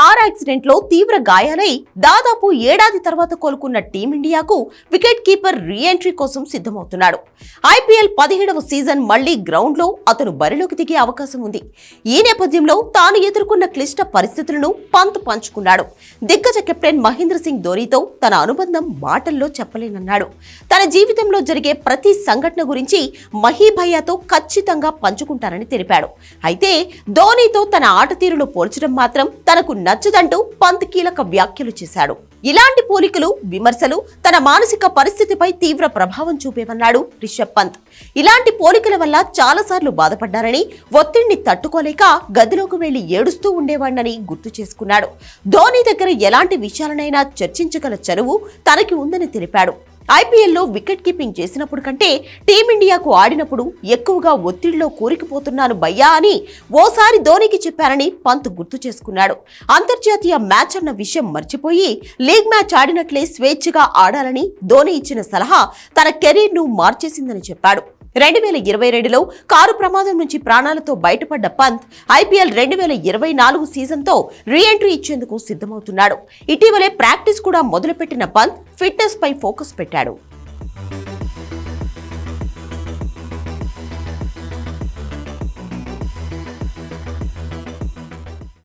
Car యాక్సిడెంట్లో తీవ్ర గాయాలై దాదాపు ఏడాది తర్వాత కోలుకున్న టీమిండియాకు వికెట్ కీపర్ రీ ఎంట్రీ కోసం సిద్ధమవుతున్నాడు. ఐపీఎల్ పదిహేడవ సీజన్ మళ్ళీ గ్రౌండ్లో అతను బరిలోకి దిగే అవకాశం ఉంది. ఈ నేపథ్యంలో తాను ఎదుర్కొన్న క్లిష్ట పరిస్థితులను పంత్ పంచుకున్నాడు. దిగ్గజ కెప్టెన్ మహేంద్ర సింగ్ ధోనీతో తన అనుబంధం మాటల్లో చెప్పలేనన్నాడు. తన జీవితంలో జరిగే ప్రతి సంఘటన గురించి మహీభయ్యతో ఖచ్చితంగా పంచుకుంటానని తెలిపాడు. అయితే ధోనీతో తన ఆట తీరును పోల్చడం మాత్రం తనకు నచ్చదంటూ పంత్ కీలక వ్యాఖ్యలు చేశాడు. ఇలాంటి పోలికలు విమర్శలు తన మానసిక పరిస్థితిపై తీవ్ర ప్రభావం చూపేవన్నాడు రిషబ్ పంత్. ఇలాంటి పోలికల వల్ల చాలాసార్లు బాధపడ్డారని ఒత్తిడిని తట్టుకోలేక గదిలోకి వెళ్ళి ఏడుస్తూ ఉండేవాడినని గుర్తు చేసుకున్నాడు. ధోని దగ్గర ఎలాంటి విషయాలనైనా చర్చించగల చనువు తనకి ఉందని తెలిపాడు. ఐపీఎల్లో వికెట్ కీపింగ్ చేసినప్పుడు కంటే టీమిండియాకు ఆడినప్పుడు ఎక్కువగా ఒత్తిడిలో కూరికిపోతున్నాను భయ్యా అని ఓసారి ధోనికి చెప్పారని పంత్ గుర్తు చేసుకున్నాడు. అంతర్జాతీయ మ్యాచ్ అన్న విషయం మర్చిపోయి లీగ్ మ్యాచ్ ఆడినట్లే స్వేచ్ఛగా ఆడాలని ధోని ఇచ్చిన సలహా తన కెరీర్ను మార్చేసిందని చెప్పాడు. రెండు వేల ఇరవై రెండులో కారు ప్రమాదం నుంచి ప్రాణాలతో బయటపడ్డ పంత్ ఐపీఎల్ రెండు వేల ఇరవై నాలుగు సీజన్తో రీఎంట్రీ ఇచ్చేందుకు సిద్ధమవుతున్నాడు. ఇటీవలే ప్రాక్టీస్ కూడా మొదలుపెట్టిన పంత్ ఫిట్నెస్ పై ఫోకస్ పెట్టాడు.